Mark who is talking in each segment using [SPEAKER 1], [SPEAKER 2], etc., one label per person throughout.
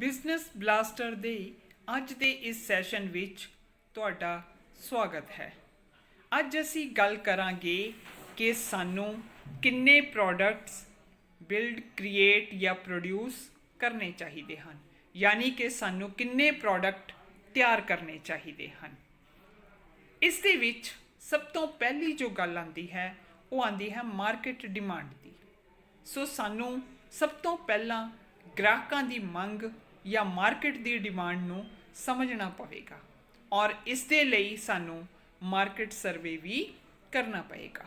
[SPEAKER 1] Business blaster ਦੇ ਅੱਜ ਦੇ ਇਸ ਸੈਸ਼ਨ ਵਿੱਚ ਤੁਹਾਡਾ ਸਵਾਗਤ ਹੈ। ਅੱਜ ਅਸੀਂ ਗੱਲ ਕਰਾਂਗੇ ਕਿ ਸਾਨੂੰ ਕਿੰਨੇ ਪ੍ਰੋਡਕਟਸ ਬਿਲਡ ਕ੍ਰੀਏਟ ਜਾਂ ਪ੍ਰੋਡਿਊਸ ਕਰਨੇ ਚਾਹੀਦੇ ਹਨ। ਯਾਨੀ ਕਿ ਸਾਨੂੰ ਕਿੰਨੇ ਪ੍ਰੋਡਕਟ ਤਿਆਰ ਕਰਨੇ ਚਾਹੀਦੇ ਹਨ। ਇਸ ਦੇ ਵਿੱਚ ਸਭ ਤੋਂ ਪਹਿਲੀ ਜੋ ਗੱਲ ਆਂਦੀ ਹੈ, ਉਹ ਆਂਦੀ ਹੈ ਮਾਰਕੀਟ ਡਿਮਾਂਡ ਦੀ। ਸੋ ਸਾਨੂੰ ਸਭ ਤੋਂ ਪਹਿਲਾਂ ਗ੍ਰਾਹਕਾਂ ਦੀ ਮੰਗ ਜਾਂ ਮਾਰਕੀਟ ਦੀ ਡਿਮਾਂਡ ਨੂੰ ਸਮਝਣਾ ਪਵੇਗਾ। ਔਰ ਇਸ ਦੇ ਲਈ ਸਾਨੂੰ ਮਾਰਕੀਟ ਸਰਵੇ ਵੀ ਕਰਨਾ ਪਏਗਾ।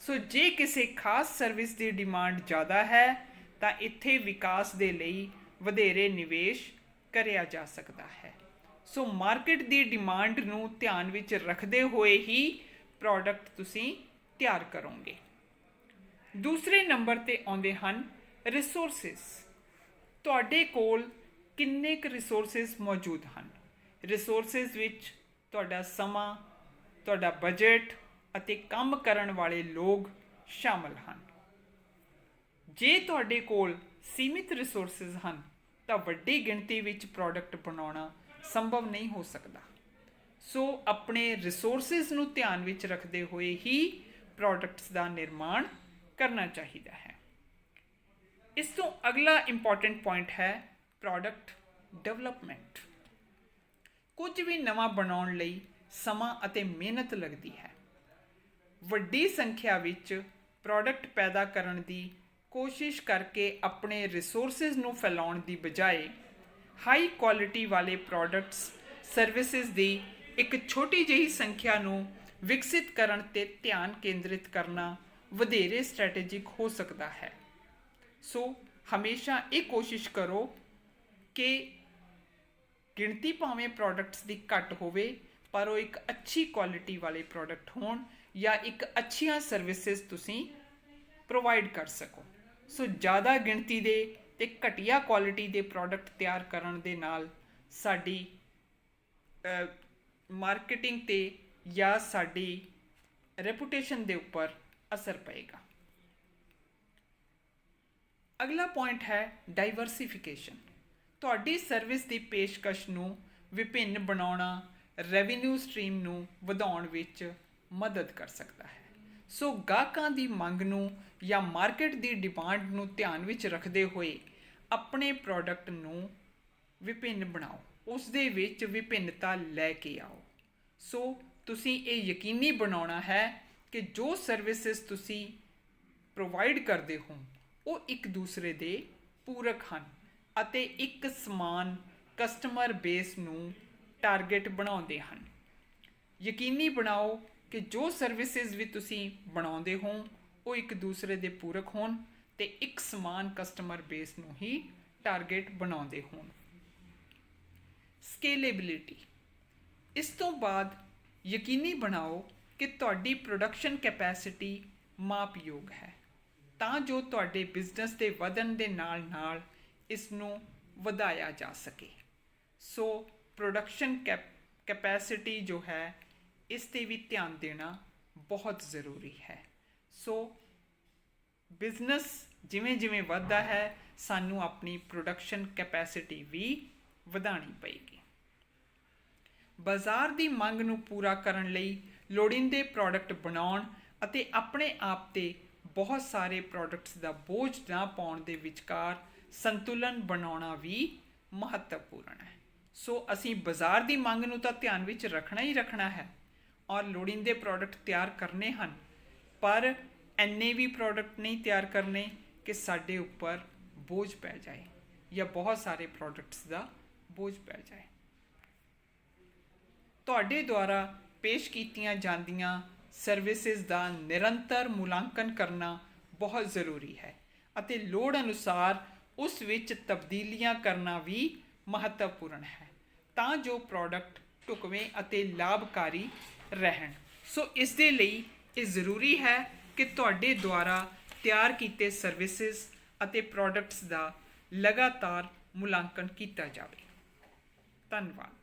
[SPEAKER 1] ਸੋ ਜੇ ਕਿਸੇ ਖਾਸ ਸਰਵਿਸ ਦੀ ਡਿਮਾਂਡ ਜ਼ਿਆਦਾ ਹੈ, ਤਾਂ ਇੱਥੇ ਵਿਕਾਸ ਦੇ ਲਈ ਵਧੇਰੇ ਨਿਵੇਸ਼ ਕਰਿਆ ਜਾ ਸਕਦਾ ਹੈ। ਸੋ ਮਾਰਕੀਟ ਦੀ ਡਿਮਾਂਡ ਨੂੰ ਧਿਆਨ ਵਿੱਚ ਰੱਖਦੇ ਹੋਏ ਹੀ ਪ੍ਰੋਡਕਟ ਤੁਸੀਂ ਤਿਆਰ ਕਰੋਗੇ। ਦੂਸਰੇ ਨੰਬਰ ਤੇ ਆਉਂਦੇ ਹਨ ਰਿਸੋਰਸਸ। ਤੁਹਾਡੇ ਕੋਲ ਕਿੰਨੇ ਕੁ ਰਿਸੋਰਸਸ ਮੌਜੂਦ ਹਨ? ਰਿਸੋਰਸਸ ਵਿੱਚ ਤੁਹਾਡਾ ਸਮਾਂ, ਤੁਹਾਡਾ ਬਜਟ ਅਤੇ ਕੰਮ ਕਰਨ ਵਾਲੇ ਲੋਕ ਸ਼ਾਮਲ ਹਨ। ਜੇ ਤੁਹਾਡੇ ਕੋਲ ਸੀਮਿਤ ਰਿਸੋਰਸਸ ਹਨ, ਤਾਂ ਵੱਡੀ ਗਿਣਤੀ ਵਿੱਚ ਪ੍ਰੋਡਕਟ ਬਣਾਉਣਾ ਸੰਭਵ ਨਹੀਂ ਹੋ ਸਕਦਾ। ਸੋ ਆਪਣੇ ਰਿਸੋਰਸਸ ਨੂੰ ਧਿਆਨ ਵਿੱਚ ਰੱਖਦੇ ਹੋਏ ਹੀ ਪ੍ਰੋਡਕਟਸ ਦਾ ਨਿਰਮਾਣ ਕਰਨਾ ਚਾਹੀਦਾ ਹੈ। ਇਸ ਤੋਂ ਅਗਲਾ ਇੰਪੋਰਟੈਂਟ ਪੁਆਇੰਟ ਹੈ ਪ੍ਰੋਡਕਟ ਡਿਵੈਲਪਮੈਂਟ ਕੁਝ ਵੀ ਨਵਾਂ ਬਣਾਉਣ ਲਈ ਸਮਾਂ ਅਤੇ ਮਿਹਨਤ ਲੱਗਦੀ ਹੈ। ਵੱਡੀ ਸੰਖਿਆ ਵਿੱਚ ਪ੍ਰੋਡਕਟ ਪੈਦਾ ਕਰਨ ਦੀ ਕੋਸ਼ਿਸ਼ ਕਰਕੇ ਆਪਣੇ ਰਿਸੋਰਸਸ ਨੂੰ ਫੈਲਾਉਣ ਦੀ ਬਜਾਏ ਹਾਈ ਕੁਆਲਿਟੀ ਵਾਲੇ ਪ੍ਰੋਡਕਟਸ ਸਰਵਿਸਿਜ਼ ਦੀ ਇੱਕ ਛੋਟੀ ਜਿਹੀ ਸੰਖਿਆ ਨੂੰ ਵਿਕਸਿਤ ਕਰਨ ਤੇ ਧਿਆਨ ਕੇਂਦਰਿਤ ਕਰਨਾ ਵਧੇਰੇ ਸਟ੍ਰੈਟੇਜਿਕ ਹੋ ਸਕਦਾ ਹੈ। ਸੋ ਹਮੇਸ਼ਾ ਇਹ ਕੋਸ਼ਿਸ਼ ਕਰੋ ਕਿ ਗਿਣਤੀ ਭਾਵੇਂ ਪ੍ਰੋਡਕਟਸ ਦੀ ਘੱਟ ਹੋਵੇ, ਪਰ ਉਹ ਇੱਕ ਅੱਛੀ ਕੁਆਲਿਟੀ ਵਾਲੇ ਪ੍ਰੋਡਕਟ ਹੋਣ ਜਾਂ ਇੱਕ ਅੱਛੀਆਂ ਸਰਵਿਸਿਜ਼ ਤੁਸੀਂ ਪ੍ਰੋਵਾਈਡ ਕਰ ਸਕੋ। ਸੋ ਜ਼ਿਆਦਾ ਗਿਣਤੀ ਦੇ ਤੇ ਘਟੀਆ ਕੁਆਲਿਟੀ ਦੇ ਪ੍ਰੋਡਕਟ ਤਿਆਰ ਕਰਨ ਦੇ ਨਾਲ ਸਾਡੀ ਮਾਰਕੀਟਿੰਗ ਤੇ ਜਾਂ ਸਾਡੀ ਰੈਪੂਟੇਸ਼ਨ ਦੇ ਉੱਪਰ ਅਸਰ ਪਏਗਾ। ਅਗਲਾ ਪੁਆਇੰਟ ਹੈ ਡਾਈਵਰਸਿਫਿਕੇਸ਼ਨ ਤੁਹਾਡੀ ਸਰਵਿਸ ਦੀ ਪੇਸ਼ਕਸ਼ ਨੂੰ ਵਿਭਿੰਨ ਬਣਾਉਣਾ ਰੈਵਨਿਊ ਸਟ੍ਰੀਮ ਨੂੰ ਵਧਾਉਣ ਵਿੱਚ ਮਦਦ ਕਰ ਸਕਦਾ ਹੈ। ਸੋ ਗਾਹਕਾਂ ਦੀ ਮੰਗ ਨੂੰ ਜਾਂ ਮਾਰਕੀਟ ਦੀ ਡਿਮਾਂਡ ਨੂੰ ਧਿਆਨ ਵਿੱਚ ਰੱਖਦੇ ਹੋਏ ਆਪਣੇ ਪ੍ਰੋਡਕਟ ਨੂੰ ਵਿਭਿੰਨ ਬਣਾਓ, ਉਸ ਦੇ ਵਿੱਚ ਵਿਭਿੰਨਤਾ ਲੈ ਕੇ ਆਓ। ਸੋ ਤੁਸੀਂ ਇਹ ਯਕੀਨੀ ਬਣਾਉਣਾ ਹੈ ਕਿ ਜੋ ਸਰਵਿਸਿਜ਼ ਤੁਸੀਂ ਪ੍ਰੋਵਾਈਡ ਕਰਦੇ ਹੋ, ਉਹ ਇੱਕ ਦੂਸਰੇ ਦੇ ਪੂਰਕ ਹਨ। ਅਤੇ ਇੱਕ ਸਮਾਨ ਕਸਟਮਰ ਬੇਸ ਨੂੰ ਟਾਰਗੇਟ ਬਣਾਉਂਦੇ ਹਨ। ਯਕੀਨੀ ਬਣਾਓ ਕਿ ਜੋ ਸਰਵਿਸਿਜ਼ ਵੀ ਤੁਸੀਂ ਬਣਾਉਂਦੇ ਹੋ, ਉਹ ਇੱਕ ਦੂਸਰੇ ਦੇ ਪੂਰਕ ਹੋਣ ਤੇ ਇੱਕ ਸਮਾਨ ਕਸਟਮਰ ਬੇਸ ਨੂੰ ਹੀ ਟਾਰਗੇਟ ਬਣਾਉਂਦੇ ਹੋਣ। ਸਕੇਲੇਬਿਲਿਟੀ ਇਸ ਤੋਂ ਬਾਅਦ ਯਕੀਨੀ ਬਣਾਓ ਕਿ ਤੁਹਾਡੀ ਪ੍ਰੋਡਕਸ਼ਨ ਕੈਪੈਸਿਟੀ ਮਾਪਯੋਗ ਹੈ। ਤਾਂ ਜੋ ਤੁਹਾਡੇ ਬਿਜ਼ਨਸ ਦੇ ਵਧਣ ਦੇ ਨਾਲ ਨਾਲ ਇਸ ਨੂੰ ਵਧਾਇਆ ਜਾ ਸਕੇ। ਸੋ ਪ੍ਰੋਡਕਸ਼ਨ ਕੈਪੈਸਿਟੀ ਜੋ ਹੈ, ਇਸ ਤੇ ਵੀ ਧਿਆਨ ਦੇਣਾ ਬਹੁਤ ਜ਼ਰੂਰੀ ਹੈ। ਸੋ ਬਿਜ਼ਨਸ ਜਿਵੇਂ ਜਿਵੇਂ ਵੱਧਦਾ ਹੈ, ਸਾਨੂੰ ਆਪਣੀ ਪ੍ਰੋਡਕਸ਼ਨ ਕੈਪੈਸਿਟੀ ਵੀ ਵਧਾਣੀ ਪਏਗੀ। ਬਾਜ਼ਾਰ ਦੀ ਮੰਗ ਨੂੰ ਪੂਰਾ ਕਰਨ ਲਈ ਲੋੜੀਂਦੇ ਪ੍ਰੋਡਕਟ ਬਣਾਉਣ ਅਤੇ ਆਪਣੇ ਆਪ ਤੇ ਬਹੁਤ ਸਾਰੇ ਪ੍ਰੋਡਕਟਸ ਦਾ ਬੋਝ ਨਾ ਪਾਉਣ ਦੇ ਵਿਚਕਾਰ ਸੰਤੁਲਨ ਬਣਾਉਣਾ ਵੀ ਮਹੱਤਵਪੂਰਨ ਹੈ। ਸੋ ਅਸੀਂ ਬਾਜ਼ਾਰ ਦੀ ਮੰਗ ਨੂੰ ਤਾਂ ਧਿਆਨ ਵਿੱਚ ਰੱਖਣਾ ਹੀ ਰੱਖਣਾ ਹੈ ਔਰ ਲੋੜੀਂਦੇ ਪ੍ਰੋਡਕਟ ਤਿਆਰ ਕਰਨੇ ਹਨ, ਪਰ ਐਨੇ ਵੀ ਪ੍ਰੋਡਕਟ ਨਹੀਂ ਤਿਆਰ ਕਰਨੇ ਕਿ ਸਾਡੇ ਉੱਪਰ ਬੋਝ ਪੈ ਜਾਏ ਜਾਂ ਬਹੁਤ ਸਾਰੇ ਪ੍ਰੋਡਕਟਸ ਦਾ ਬੋਝ ਪੈ ਜਾਏ। ਤੁਹਾਡੇ ਦੁਆਰਾ ਪੇਸ਼ ਕੀਤੀਆਂ ਜਾਂਦੀਆਂ ਸਰਵਿਸਿਜ਼ ਦਾ ਨਿਰੰਤਰ ਮੁਲਾਂਕਣ ਕਰਨਾ ਬਹੁਤ ਜ਼ਰੂਰੀ ਹੈ ਅਤੇ ਲੋੜ ਅਨੁਸਾਰ ਉਸ ਵਿੱਚ ਤਬਦੀਲੀਆਂ ਕਰਨਾ ਵੀ ਮਹੱਤਵਪੂਰਨ ਹੈ, ਤਾਂ ਜੋ ਪ੍ਰੋਡਕਟ ਢੁਕਵੇਂ ਅਤੇ ਲਾਭਕਾਰੀ ਰਹਿਣ। ਸੋ ਇਸ ਦੇ ਲਈ ਇਹ ਜ਼ਰੂਰੀ ਹੈ ਕਿ ਤੁਹਾਡੇ ਦੁਆਰਾ ਤਿਆਰ ਕੀਤੇ ਸਰਵਿਸਿਜ਼ ਅਤੇ ਪ੍ਰੋਡਕਟਸ ਦਾ ਲਗਾਤਾਰ ਮੁਲਾਂਕਣ ਕੀਤਾ ਜਾਵੇ। ਧੰਨਵਾਦ।